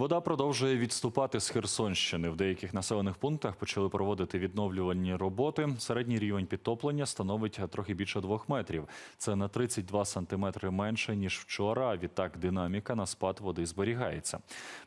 Вода продовжує відступати з Херсонщини. В деяких населених пунктах почали проводити відновлювальні роботи. Середній рівень підтоплення становить трохи більше двох метрів. Це на 32 сантиметри менше ніж вчора. Відтак динаміка на спад води зберігається.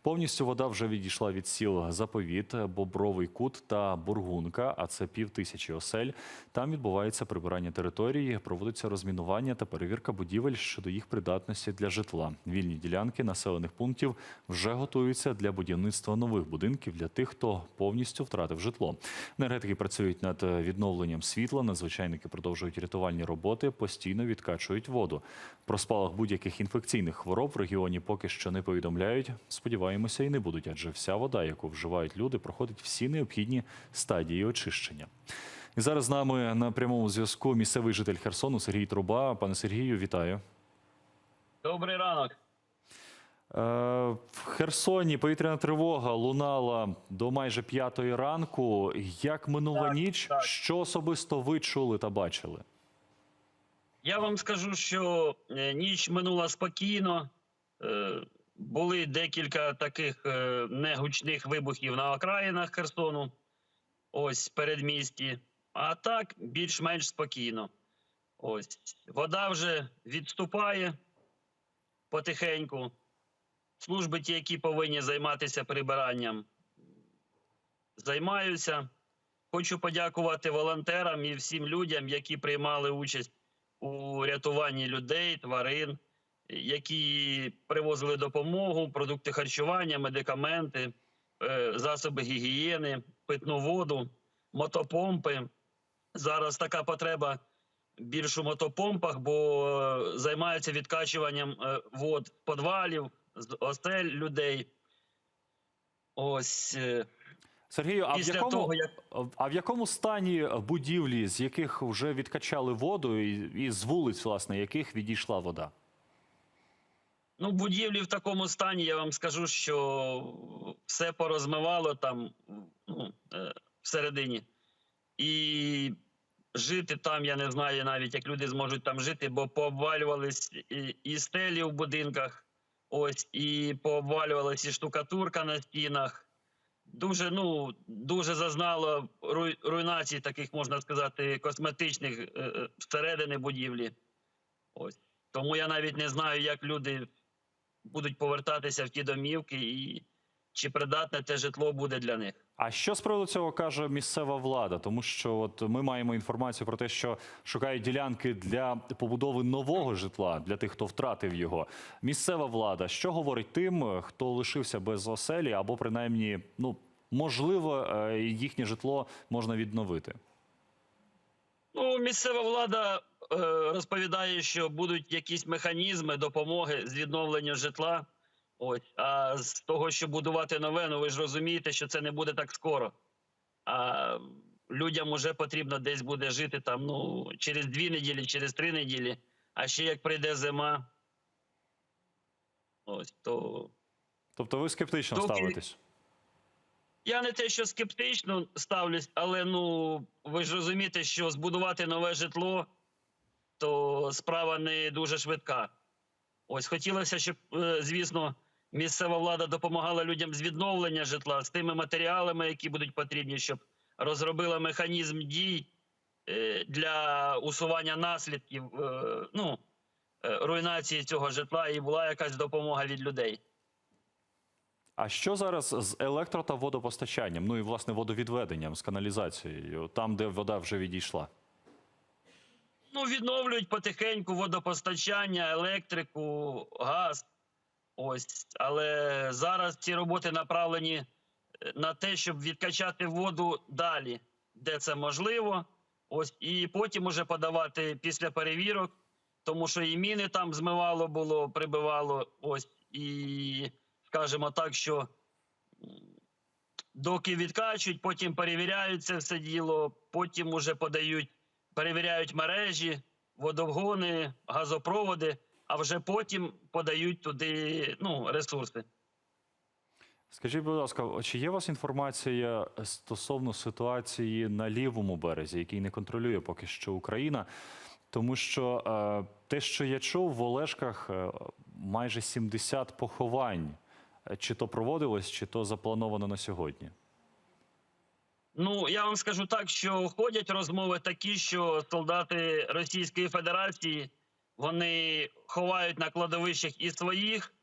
Повністю вода вже відійшла від сіл Заповіт, Бобровий Кут та Бургунка. А це пів тисячі осель. Там відбувається прибирання території, проводиться розмінування та перевірка будівель щодо їх придатності для житла. Вільні ділянки населених пунктів вже готуються для будівництва нових будинків для тих, хто повністю втратив житло. Енергетики працюють над відновленням світла. Надзвичайники продовжують рятувальні роботи, постійно відкачують воду. Про спалах будь-яких інфекційних хвороб в регіоні поки що не повідомляють. Сподіваємося, і не будуть, адже вся вода, яку вживають люди, проходить всі необхідні стадії очищення. І зараз з нами на прямому зв'язку місцевий житель Херсону Сергій Труба. Пане Сергію, вітаю. Добрий ранок. Е, В Херсоні повітряна тривога лунала до майже п'ятої ранку. Як минула Так, ніч? так. Що особисто ви чули та бачили? Я вам скажу, що е, ніч минула спокійно. Е, Були декілька таких негучних вибухів на окраїнах Херсону, ось передмісті. А так більш-менш спокійно. Ось вода вже відступає потихеньку. Служби, ті, які повинні займатися прибиранням, займаються. Хочу подякувати волонтерам і всім людям, які приймали участь у рятуванні людей, тварин, які привозили допомогу, продукти харчування, медикаменти, е, засоби гігієни, питну воду, мотопомпи. Зараз така потреба більш у мотопомпах, бо е, займаються відкачуванням е, вод підвалів, з осель людей. Ось е, Сергію, а в якому того, як а в якому стані будівлі, з яких вже відкачали воду, і, і з вулиць, власне, яких відійшла вода? Ну, будівлі в такому стані, я вам скажу, що все порозмивало там ну, е, всередині. І жити там, я не знаю навіть, як люди зможуть там жити, бо пообвалювались і, і стелі в будинках, ось, і пообвалювалася штукатурка на стінах. Дуже, ну, дуже зазнало руйнації таких, можна сказати, косметичних е, е, всередини будівлі. Ось. Тому я навіть не знаю, як люди будуть повертатися в ті домівки, і чи придатне те житло буде для них. А що з приводу цього каже місцева влада? Тому що от ми маємо інформацію про те, що шукають ділянки для побудови нового житла для тих, хто втратив його. Місцева влада що говорить тим, хто лишився без оселі, або принаймні, ну можливо, е, їхнє житло можна відновити. Ну, місцева влада е, розповідає, що будуть якісь механізми допомоги з відновлення житла. Ось, а з того, що будувати нове, ну ви ж розумієте, що це не буде так скоро. А людям вже потрібно десь буде жити там ну, через дві неділі, через три неділі. А ще як прийде зима, ось то Тобто, ви скептично Доки- ставитесь? Я не те, що скептично ставлюсь, але ну ви ж розумієте, що збудувати нове житло то справа не дуже швидка. Ось хотілося, щоб, е, звісно, місцева влада допомагала людям з відновлення житла з тими матеріалами, які будуть потрібні, щоб розробила механізм дій е, для усування наслідків е, ну, е, руйнації цього житла, і була якась допомога від людей. А що зараз з електро та водопостачанням? Ну і власне водовідведенням з каналізацією, там, де вода вже відійшла? Ну, відновлюють потихеньку водопостачання, електрику, газ. Ось. Але зараз ці роботи направлені е, на те, щоб відкачати воду далі, де це можливо. Ось, і потім уже подавати після перевірок, тому що і міни там змивало було, прибивало. Ось, і скажімо так, що доки відкачують, потім перевіряють це все діло, потім уже подають перевіряють мережі, водогони, газопроводи, а вже потім подають туди ну, ресурси. Скажіть, будь ласка, чи є у вас інформація стосовно ситуації на лівому березі, який не контролює поки що Україна? Тому що е, те, що я чув, в Олешках е, майже 70 поховань Чи то проводилось, чи то заплановано на сьогодні? Ну, я вам скажу так, що ходять розмови такі, що солдати Російської Федерації вони ховають на кладовищах і своїх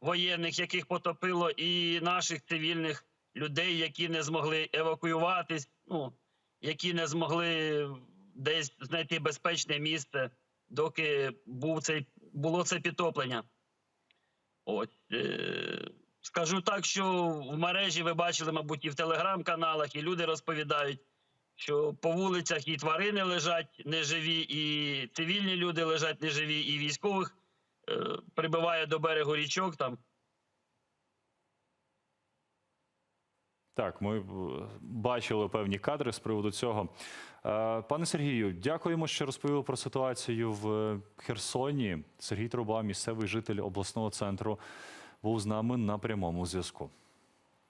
воєнних, яких потопило, і наших цивільних людей, які не змогли евакуюватись, ну які не змогли десь знайти безпечне місце, доки був цей було це підтоплення. От е, скажу так, що в мережі ви бачили, мабуть, і в телеграм-каналах, і люди розповідають, що по вулицях і тварини лежать неживі, і цивільні люди лежать неживі, і військових е, прибиває до берегу річок там. Так, ми бачили певні кадри з приводу цього. Е, Пане Сергію, дякуємо, що розповіли про ситуацію в Херсоні. Сергій Труба, місцевий житель обласного центру, був з нами на прямому зв'язку.